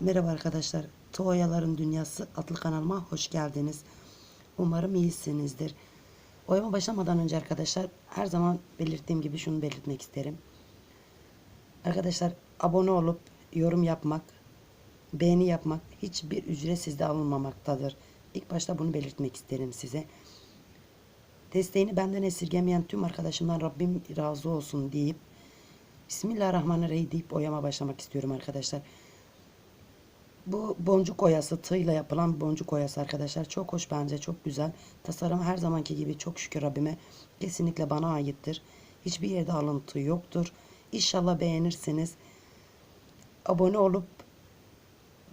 Merhaba arkadaşlar. Toyaların Dünyası adlı kanalıma hoş geldiniz. Umarım iyisinizdir. Oyama başlamadan önce arkadaşlar her zaman belirttiğim gibi şunu belirtmek isterim. Arkadaşlar abone olup yorum yapmak, beğeni yapmak hiçbir ücret sizde alınmamaktadır. İlk başta bunu belirtmek isterim size. Desteğini benden esirgemeyen tüm arkadaşımdan Rabbim razı olsun deyip Bismillahirrahmanirrahim deyip oyama başlamak istiyorum arkadaşlar. Bu boncuk oyası tığla yapılan boncuk oyası arkadaşlar çok hoş bence çok güzel. Tasarım her zamanki gibi çok şükür Rabbime kesinlikle bana aittir. Hiçbir yerde alıntı yoktur. İnşallah beğenirsiniz. Abone olup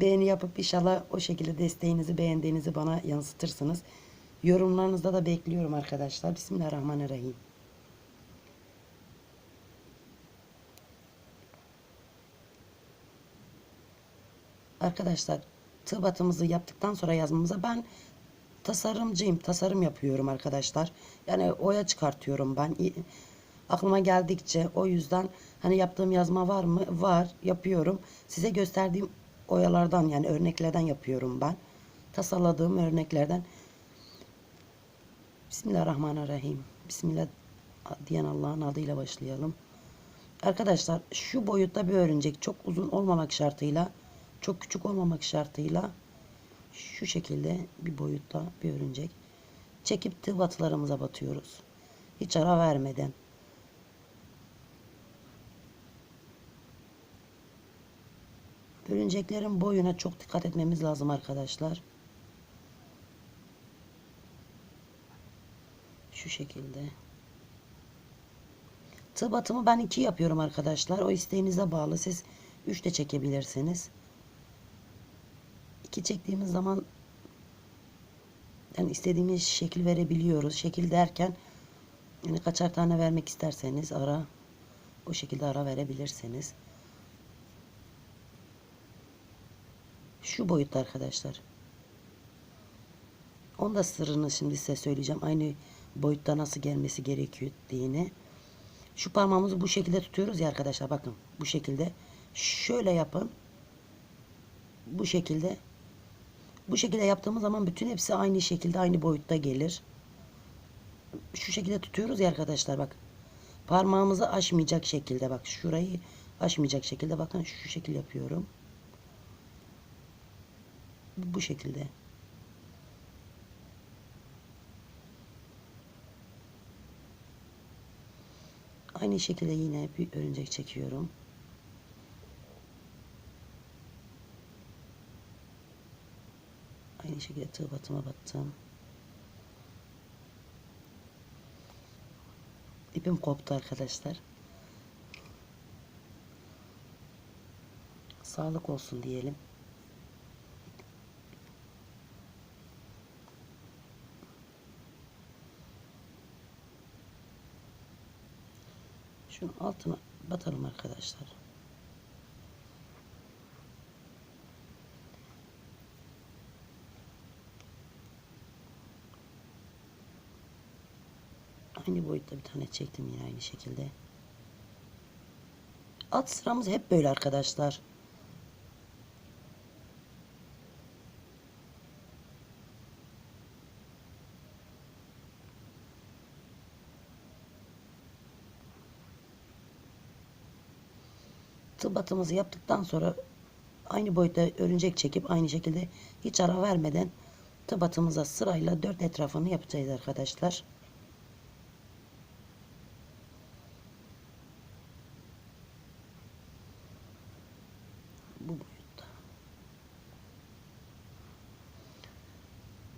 beğeni yapıp inşallah o şekilde desteğinizi beğendiğinizi bana yansıtırsınız. Yorumlarınızda da bekliyorum arkadaşlar. Bismillahirrahmanirrahim. Arkadaşlar tığ batımızı yaptıktan sonra yazmamıza ben tasarımcıyım. Tasarım yapıyorum arkadaşlar. Yani oya çıkartıyorum ben. Aklıma geldikçe o yüzden hani yaptığım yazma var mı? Var. Yapıyorum. Size gösterdiğim oyalardan yani örneklerden yapıyorum ben. Tasarladığım örneklerden. Bismillahirrahmanirrahim. Bismillah diyen Allah'ın adıyla başlayalım. Arkadaşlar şu boyutta bir örümcek çok uzun olmamak şartıyla çok küçük olmamak şartıyla şu şekilde bir boyutta bir örümcek çekip tığ batılarımıza batıyoruz. Hiç ara vermeden. Örümceklerin boyuna çok dikkat etmemiz lazım arkadaşlar. Şu şekilde. Tığ batımı ben iki yapıyorum arkadaşlar. O isteğinize bağlı. Siz üç de çekebilirsiniz. İki çektiğimiz zaman yani istediğimiz şekil verebiliyoruz. Şekil derken yani kaçar tane vermek isterseniz ara o şekilde ara verebilirsiniz. Şu boyutta arkadaşlar. Onun da sırrını şimdi size söyleyeceğim. Aynı boyutta nasıl gelmesi gerekiyor diyene. Şu parmağımızı bu şekilde tutuyoruz ya arkadaşlar bakın. Bu şekilde. Şöyle yapın. Bu şekilde. Bu şekilde yaptığımız zaman bütün hepsi aynı şekilde aynı boyutta gelir. Şu şekilde tutuyoruz ya arkadaşlar bak. Parmağımızı aşmayacak şekilde bak. Şurayı aşmayacak şekilde bakın şu şekil yapıyorum. Bu şekilde. Aynı şekilde yine bir örümcek çekiyorum. Aynı şekilde tığ batıma battım. İpim koptu arkadaşlar. Sağlık olsun diyelim. Şunun altına batalım arkadaşlar. Aynı boyutta bir tane çektim yine aynı şekilde. Alt sıramız hep böyle arkadaşlar. Tığ batımızı yaptıktan sonra aynı boyutta örümcek çekip aynı şekilde hiç ara vermeden tığ batımıza sırayla dört etrafını yapacağız arkadaşlar. Bu boyutta.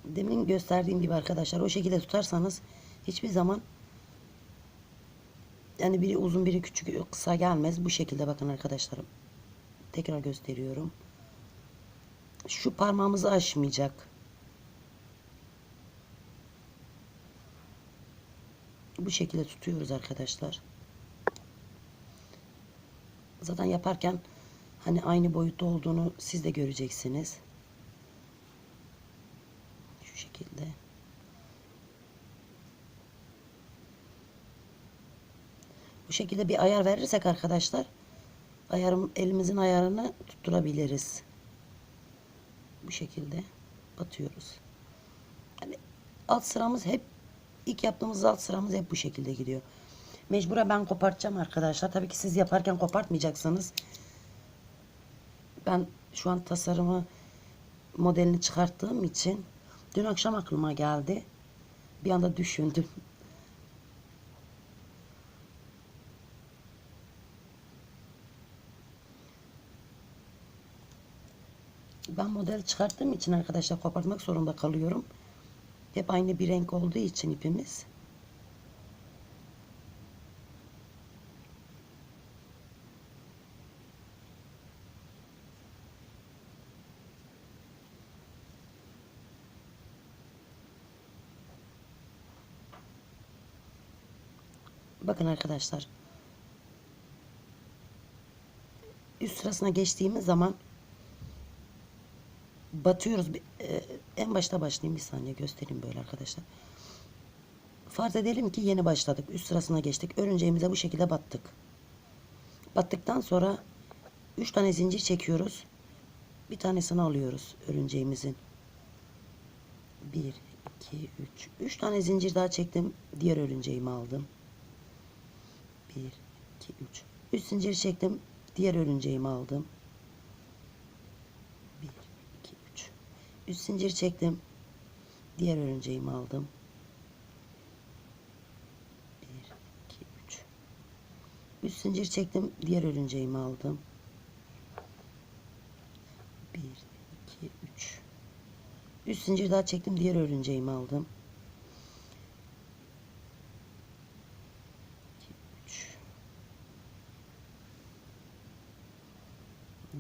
Demin gösterdiğim gibi arkadaşlar o şekilde tutarsanız hiçbir zaman yani biri uzun biri küçük kısa gelmez. Bu şekilde bakın arkadaşlarım. Tekrar gösteriyorum. Şu parmağımızı aşmayacak. Bu şekilde tutuyoruz arkadaşlar. Zaten yaparken hani aynı boyutta olduğunu siz de göreceksiniz. Şekilde. Bu şekilde bir ayar verirsek arkadaşlar ayarım elimizin ayarını tutturabiliriz. bu şekilde batıyoruz. Yani alt sıramız hep ilk yaptığımız alt sıramız hep bu şekilde gidiyor. Mecbura ben kopartacağım arkadaşlar. Tabii ki siz yaparken kopartmayacaksınız. Ben şu an tasarımı modelini çıkarttığım için dün akşam aklıma geldi. Bir anda düşündüm. Ben model çıkarttığım için arkadaşlar kopartmak zorunda kalıyorum. Hep aynı bir renk olduğu için ipimiz. Bakın arkadaşlar. Üst sırasına geçtiğimiz zaman batıyoruz. E, En başta başlayayım bir saniye göstereyim böyle arkadaşlar. Farz edelim ki yeni başladık. Üst sırasına geçtik. Örümceğimize bu şekilde battık. Battıktan sonra 3 tane zincir çekiyoruz. Bir tanesini alıyoruz örümceğimizin. 1 2 3 3 tane zincir daha çektim. Diğer örümceğimi aldım. 1 2 3 3 zincir çektim. Diğer örümceğimi aldım. 1 2 3 3 zincir çektim. Diğer örümceğimi aldım. 1 2 3 3 zincir çektim. Diğer örümceğimi aldım. 1 2 3 3 zincir daha çektim. Diğer örümceğimi aldım.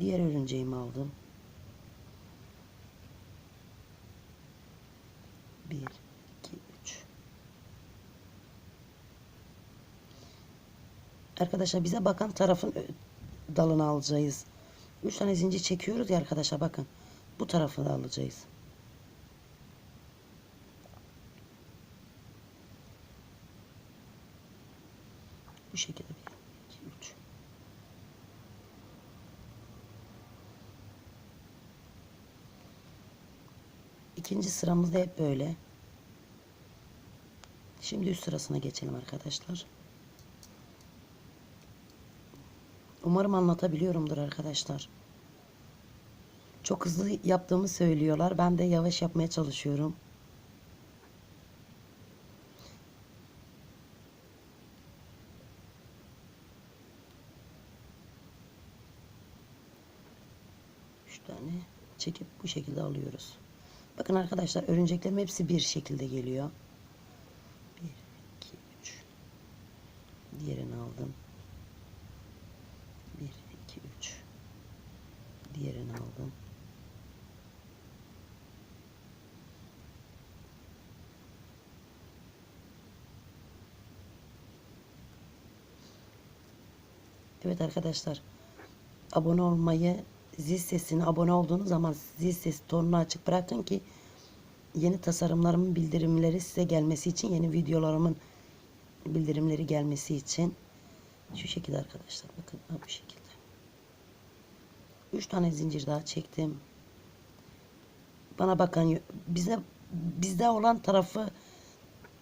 Diğer örümceğimi aldım. 1 2 3 Arkadaşlar bize bakan tarafın ö- dalını alacağız. 3 tane zincir çekiyoruz ya arkadaşlar bakın. Bu tarafı da alacağız. Bu şekilde 1 2 3 İkinci sıramızda hep böyle. Şimdi üst sırasına geçelim arkadaşlar. Umarım anlatabiliyorumdur arkadaşlar. Çok hızlı yaptığımı söylüyorlar. Ben de yavaş yapmaya çalışıyorum. Üç tane çekip bu şekilde alıyoruz. Bakın arkadaşlar örümceklerim hepsi bir şekilde geliyor. 1, 2, 3. Diğerini aldım. 1, 2, 3. Diğerini aldım. Evet arkadaşlar. Abone olmayı, zil sesini abone olduğunuz zaman zil sesi tonunu açık bırakın ki yeni tasarımlarımın bildirimleri size gelmesi için yeni videolarımın bildirimleri gelmesi için. Şu şekilde arkadaşlar bakın bu şekilde. 3 tane zincir daha çektim. Bana bakan bize bizde olan tarafı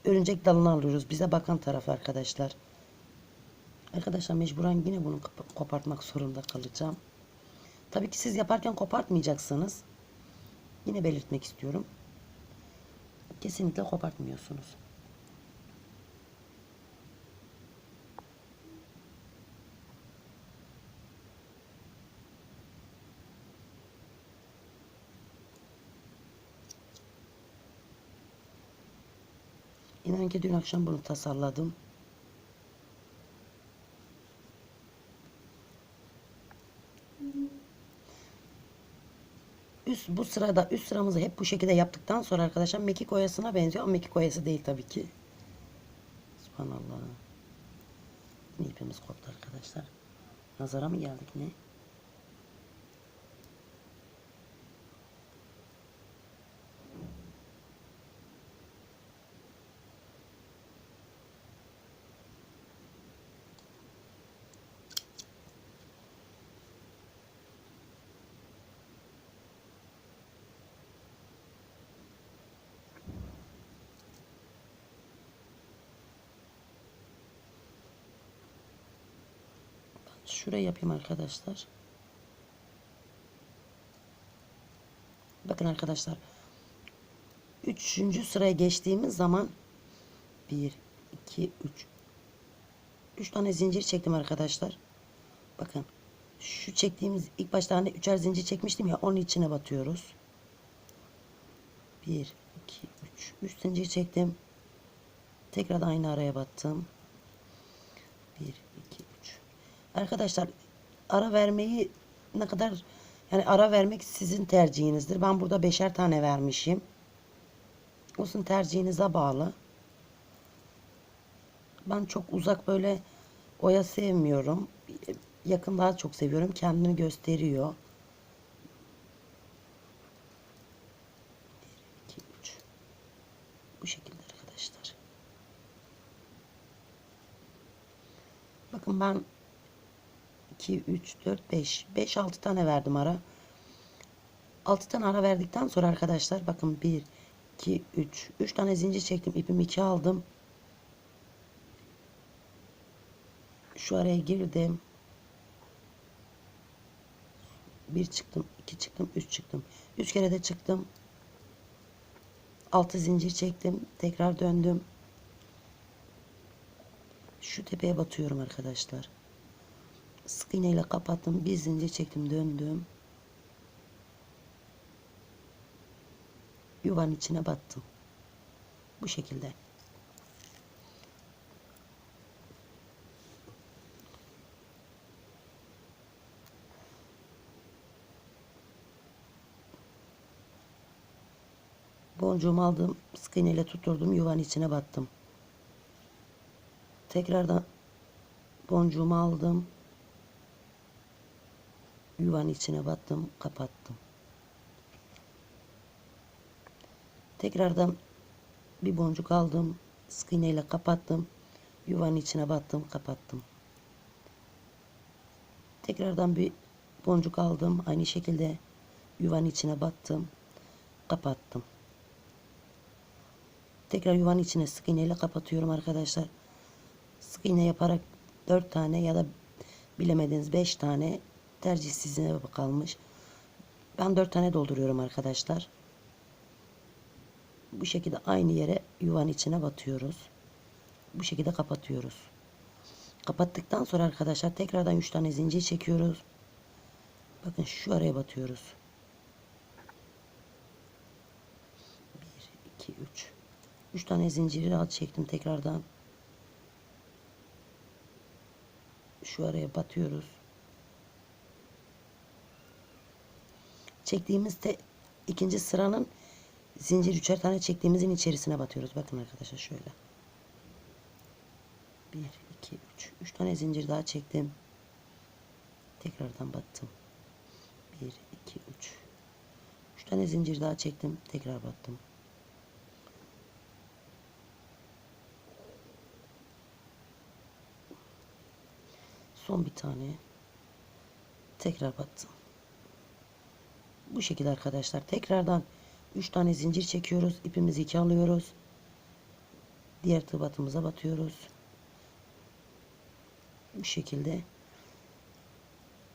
örümcek dalını alıyoruz. Bize bakan tarafı arkadaşlar. Arkadaşlar mecburen yine bunu kop- kopartmak zorunda kalacağım tabii ki siz yaparken kopartmayacaksınız yine belirtmek istiyorum kesinlikle kopartmıyorsunuz İnan ki dün akşam bunu tasarladım. Üst, bu sırada üst sıramızı hep bu şekilde yaptıktan sonra arkadaşlar mekik oyasına benziyor ama mekik oyası değil tabii ki. Subhanallah. İpimiz koptu arkadaşlar. Nazara mı geldik ne? Şurayı yapayım arkadaşlar. Bakın arkadaşlar. Üçüncü sıraya geçtiğimiz zaman bir, iki, üç. Üç tane zincir çektim arkadaşlar. Bakın. Şu çektiğimiz ilk başta hani üçer zincir çekmiştim ya onun içine batıyoruz. Bir, iki, üç. Üç zincir çektim. Tekrar aynı araya battım. Bir, iki, üç. Arkadaşlar ara vermeyi ne kadar yani ara vermek sizin tercihinizdir. Ben burada beşer tane vermişim. Olsun tercihinize bağlı. Ben çok uzak böyle oya sevmiyorum. Yakın daha çok seviyorum. Kendini gösteriyor. 1, 2, 3. Bu şekilde arkadaşlar. Bakın ben 2, 3, 4, 5. 5, 6 tane verdim ara. 6 tane ara verdikten sonra arkadaşlar bakın 1, 2, 3. 3 tane zincir çektim. ipimi 2 aldım. Şu araya girdim. Bir çıktım, iki çıktım, üç çıktım. Üç kere de çıktım. Altı zincir çektim. Tekrar döndüm. Şu tepeye batıyorum arkadaşlar. Sık iğneyle kapattım. Bir zincir çektim, döndüm. Yuvanın içine battım. Bu şekilde. Boncuğumu aldım. Sık iğneyle tutturdum. Yuvanın içine battım. Tekrardan boncuğumu aldım. Yuvanın içine battım. Kapattım. Tekrardan bir boncuk aldım. Sık iğneyle kapattım. Yuvanın içine battım. Kapattım. Tekrardan bir boncuk aldım. Aynı şekilde yuvanın içine battım. Kapattım. Tekrar yuvanın içine sık iğneyle kapatıyorum arkadaşlar. Sık iğne yaparak 4 tane ya da bilemediğiniz 5 tane tercih sizine kalmış. Ben 4 tane dolduruyorum arkadaşlar. Bu şekilde aynı yere yuvanın içine batıyoruz. Bu şekilde kapatıyoruz. Kapattıktan sonra arkadaşlar tekrardan 3 tane zincir çekiyoruz. Bakın şu araya batıyoruz. 1 2 3 3 tane zinciri alt çektim tekrardan. Şu araya batıyoruz. Çektiğimiz te ikinci sıranın zincir üçer tane çektiğimizin içerisine batıyoruz. Bakın arkadaşlar şöyle. 1 2 3 3 tane zincir daha çektim. Tekrardan battım. 1 2 3 3 tane zincir daha çektim. Tekrar battım. Son bir tane. Tekrar battım. Bu şekilde arkadaşlar. Tekrardan 3 tane zincir çekiyoruz. İpimizi 2 alıyoruz. Diğer tığ batımıza batıyoruz. Bu şekilde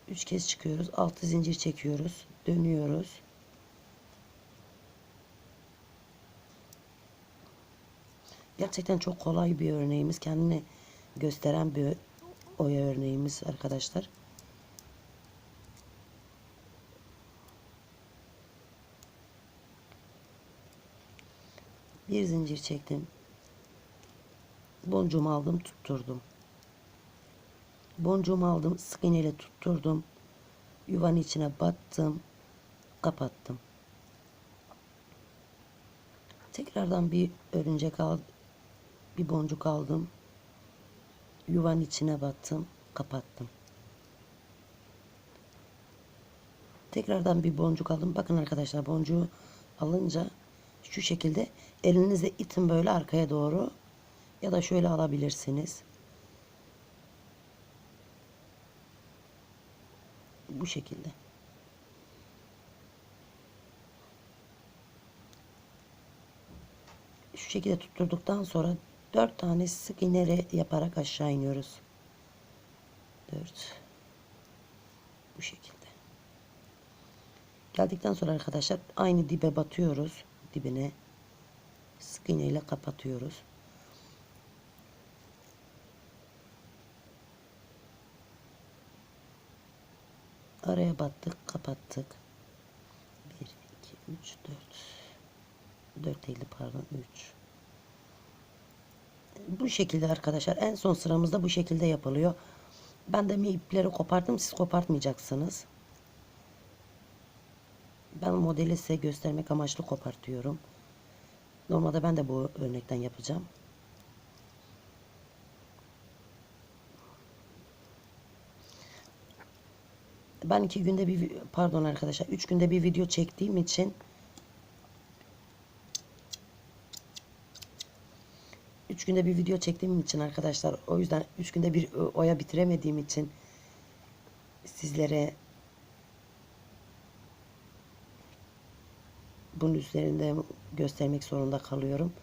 3 kez çıkıyoruz. 6 zincir çekiyoruz. Dönüyoruz. Gerçekten çok kolay bir örneğimiz. Kendini gösteren bir oya örneğimiz arkadaşlar. Bir zincir çektim. Boncuğumu aldım, tutturdum. Boncuğumu aldım, sık iğneyle tutturdum. Yuvanın içine battım, kapattım. Tekrardan bir örümcek al, bir boncuk aldım. Yuvanın içine battım, kapattım. Tekrardan bir boncuk aldım. Bakın arkadaşlar boncuğu alınca şu şekilde elinizle itin böyle arkaya doğru ya da şöyle alabilirsiniz. Bu şekilde. Şu şekilde tutturduktan sonra 4 tane sık iğne yaparak aşağı iniyoruz. 4 Bu şekilde. Geldikten sonra arkadaşlar aynı dibe batıyoruz. Dibine sık iğne ile kapatıyoruz. Araya battık, kapattık. 1, 2, 3, 4. 4 değildi pardon 3. Bu şekilde arkadaşlar en son sıramızda bu şekilde yapılıyor. Ben de mi ipleri koparttım siz kopartmayacaksınız. Ben modeli size göstermek amaçlı kopartıyorum. Normalde ben de bu örnekten yapacağım. Ben iki günde bir pardon arkadaşlar üç günde bir video çektiğim için üç günde bir video çektiğim için arkadaşlar o yüzden üç günde bir oya bitiremediğim için sizlere bunun üzerinde göstermek zorunda kalıyorum.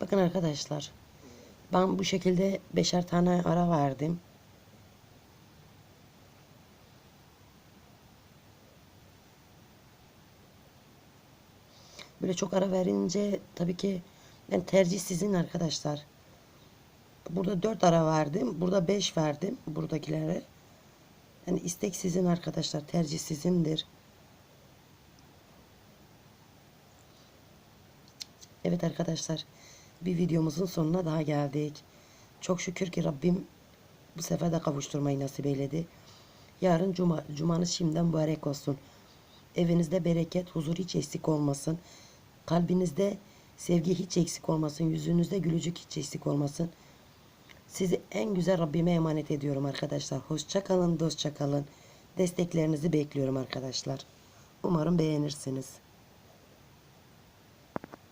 Bakın arkadaşlar ben bu şekilde beşer tane ara verdim. Böyle çok ara verince tabii ki ben tercih sizin arkadaşlar. Burada 4 ara verdim. Burada 5 verdim buradakilere. Yani istek sizin arkadaşlar. Tercih sizindir. Evet arkadaşlar. Bir videomuzun sonuna daha geldik. Çok şükür ki Rabbim bu sefer de kavuşturmayı nasip eyledi. Yarın cuma, cumanız şimdiden mübarek olsun. Evinizde bereket, huzur hiç eksik olmasın. Kalbinizde sevgi hiç eksik olmasın. Yüzünüzde gülücük hiç eksik olmasın. Sizi en güzel Rabbime emanet ediyorum arkadaşlar. Hoşça kalın, dostça kalın. Desteklerinizi bekliyorum arkadaşlar. Umarım beğenirsiniz.